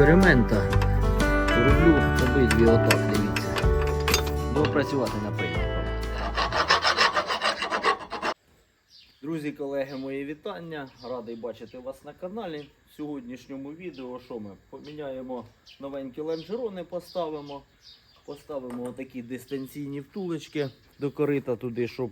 експеримента роблю обидві отак, дивіться. Буду працювати на пильником. Друзі, колеги, мої вітання. Радий бачити вас на каналі. В сьогоднішньому відео що ми? Поміняємо новенькі лонжерони, поставимо. Поставимо такі дистанційні втулочки до корита туди, щоб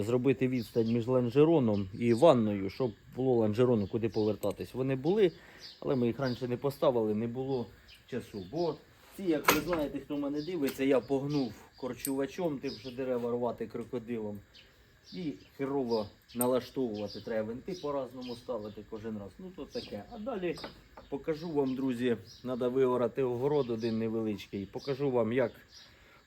зробити відстань між лонжероном і ванною, щоб було лонжерону куди повертатись. Вони були, але ми їх раніше не поставили, не було часу. Бо ці, як ви знаєте, хто мене дивиться, я погнув корчувачом, тим, що дерева рвати крокодилом. І херово налаштовувати треба винти по-разному ставити кожен раз. Ну то таке. А далі покажу вам, друзі, треба виорати огород один невеличкий. Покажу вам, як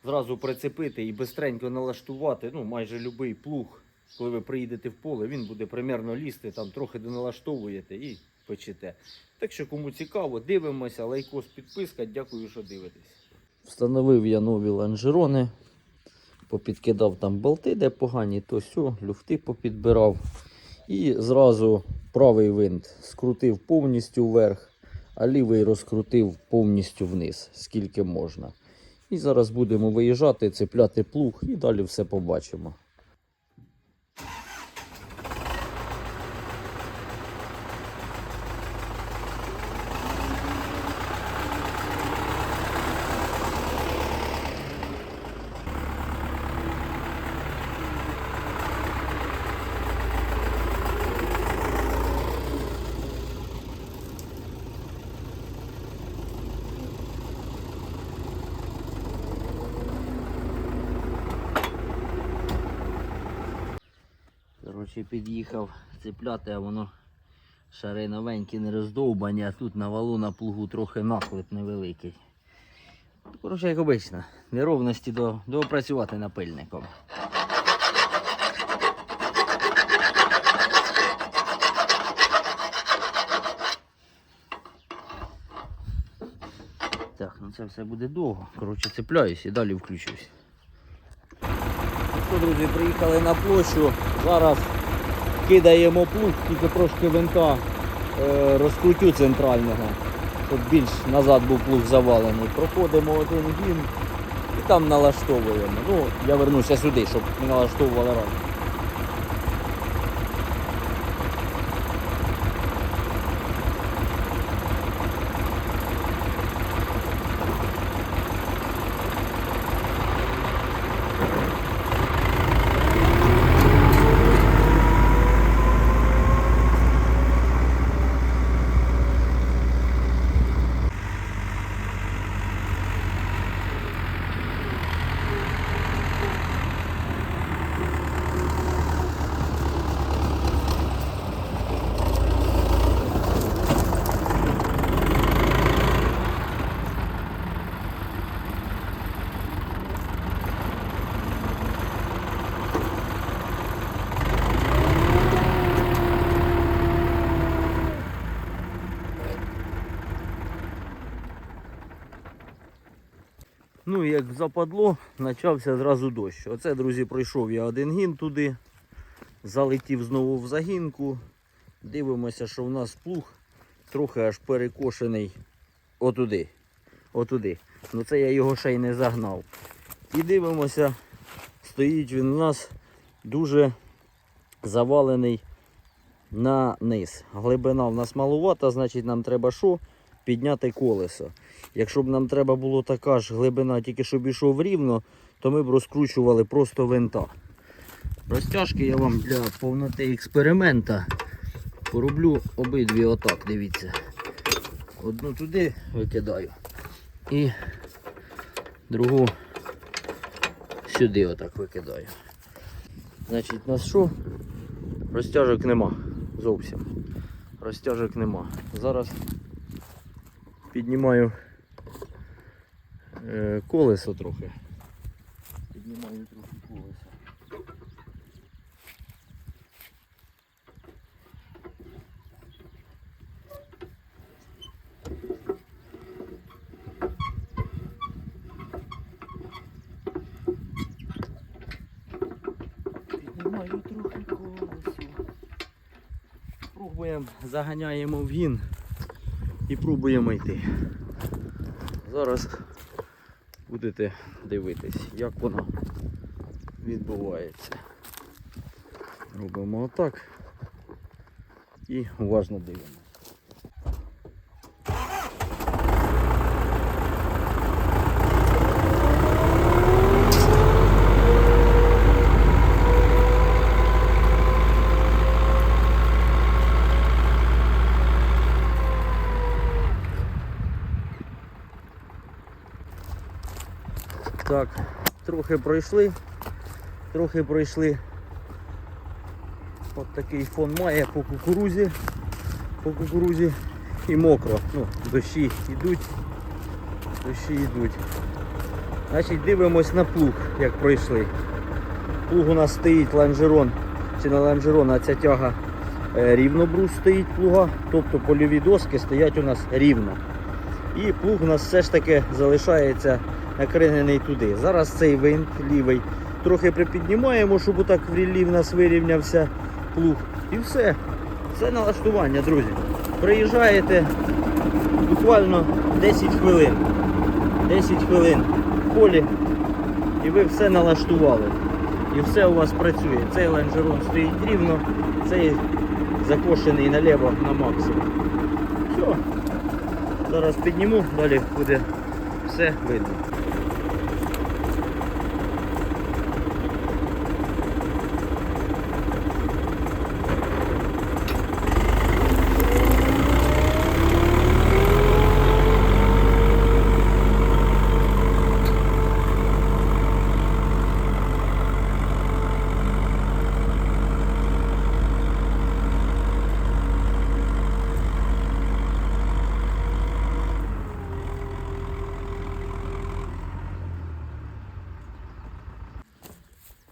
зразу прицепити і бистренько налаштувати. Ну, майже будь-який плуг. Коли ви приїдете в поле, він буде примерно лізти, там трохи доналаштовуєте і печете. Так що, кому цікаво, дивимося, лайкос, підписка. Дякую, що дивитесь. Встановив я нові лонжерони попідкидав там болти, де погані, то сьо, люфти попідбирав. І зразу правий винт скрутив повністю вверх, а лівий розкрутив повністю вниз, скільки можна. І зараз будемо виїжджати, цепляти плуг і далі все побачимо. Коротше, під'їхав цепляти, а воно шари новенькі не роздовбані, а тут на валу на плугу трохи нахлип невеликий. Коротше, як обично, неровності до, доопрацювати напильником. Так, ну це все буде довго. Коротше, цепляюсь і далі включусь. Ну що, друзі, приїхали на площу. Зараз кидаємо плуг, тільки трошки винта е, розкрутю центрального, щоб більш назад був плуг завалений. Проходимо один гін і там налаштовуємо. Ну, я вернуся сюди, щоб ми налаштовували разом. Ну, і як западло, почався зразу дощ. Оце, друзі, пройшов я один гін туди, залетів знову в загінку. Дивимося, що в нас плуг трохи аж перекошений отуди. Отуди. Ну це я його ще й не загнав. І дивимося, стоїть він у нас дуже завалений на низ. Глибина в нас малувата, значить нам треба що? Підняти колесо. Якщо б нам треба було така ж глибина, тільки щоб ішов рівно, то ми б розкручували просто винта. Розтяжки я вам для повноти експеримента пороблю обидві отак, дивіться. Одну туди викидаю і другу сюди отак викидаю. Значить, на що? Розтяжок нема зовсім. Розтяжок нема. Зараз піднімаю е, колесо трохи. Піднімаю трохи колесо. Піднімаю трохи колесо. Пробуємо, заганяємо в гін. І пробуємо йти. Зараз будете дивитись, як воно відбувається. Робимо отак і уважно дивимося. Так, трохи пройшли, трохи пройшли. От такий фон має по кукурузі, по кукурузі і мокро. Ну, дощі йдуть, дощі йдуть. Значить дивимось на плуг, як пройшли. Плуг у нас стоїть ланжерон, чи не ланжерон, а ця тяга е, рівно брус стоїть плуга, тобто польові доски стоять у нас рівно. І плуг у нас все ж таки залишається накринений туди. Зараз цей винт лівий трохи припіднімаємо, щоб отак в ріллі в нас вирівнявся плуг. І все. Це налаштування, друзі. Приїжджаєте буквально 10 хвилин. 10 хвилин в полі і ви все налаштували. І все у вас працює. Цей лонжерон стоїть рівно, цей закошений наліво на максимум. Все. Зараз підніму, далі буде все видно.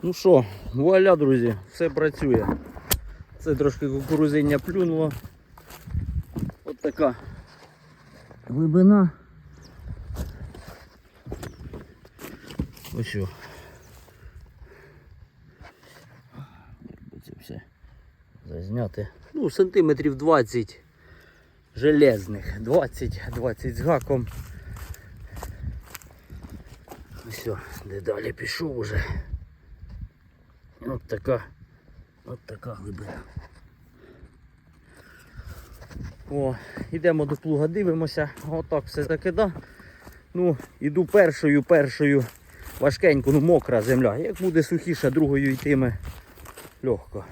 Ну що, вуаля, друзі, все працює. Це трошки кукурузиння плюнуло. От така глибина. Ось. це все зазняти. Ну, сантиметрів 20 железних. 20-20 з гаком. Все, де далі пішов уже. От така, от така глибина. О, йдемо до плуга, дивимося, отак все закида. Ну, іду першою, першою важкенько, ну мокра земля. Як буде сухіше, другою йтиме легко.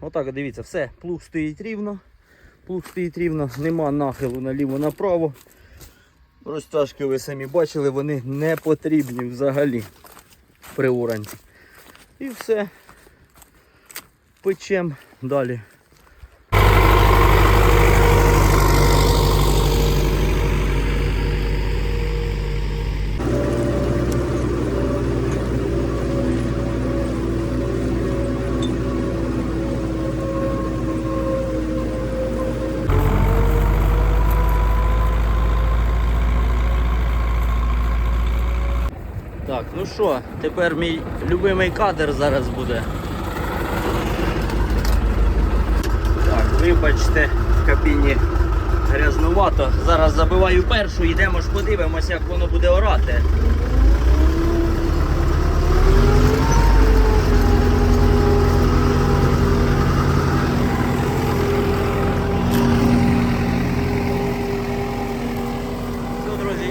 Отак, дивіться, все, плуг стоїть рівно, плуг стоїть рівно, нема нахилу наліво-направо. Розтяжки ви самі бачили, вони не потрібні взагалі при уранці. І все. Печем далі. Так, ну що, тепер мій любимий кадр зараз буде. Так, вибачте, в кабіні грязнувато. Зараз забиваю першу, йдемо ж подивимося, як воно буде орати.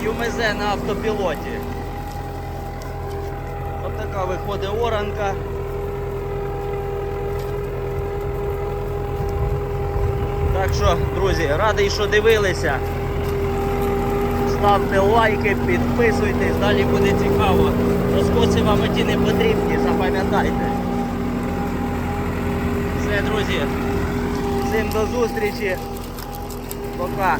ЮМЗ на автопілоті. Така виходить оранка. Так що, друзі, радий, що дивилися. Ставте лайки, підписуйтесь, далі буде цікаво. Розкоси вам ті не потрібні, запам'ятайте. Все, друзі. Всім до зустрічі. Пока.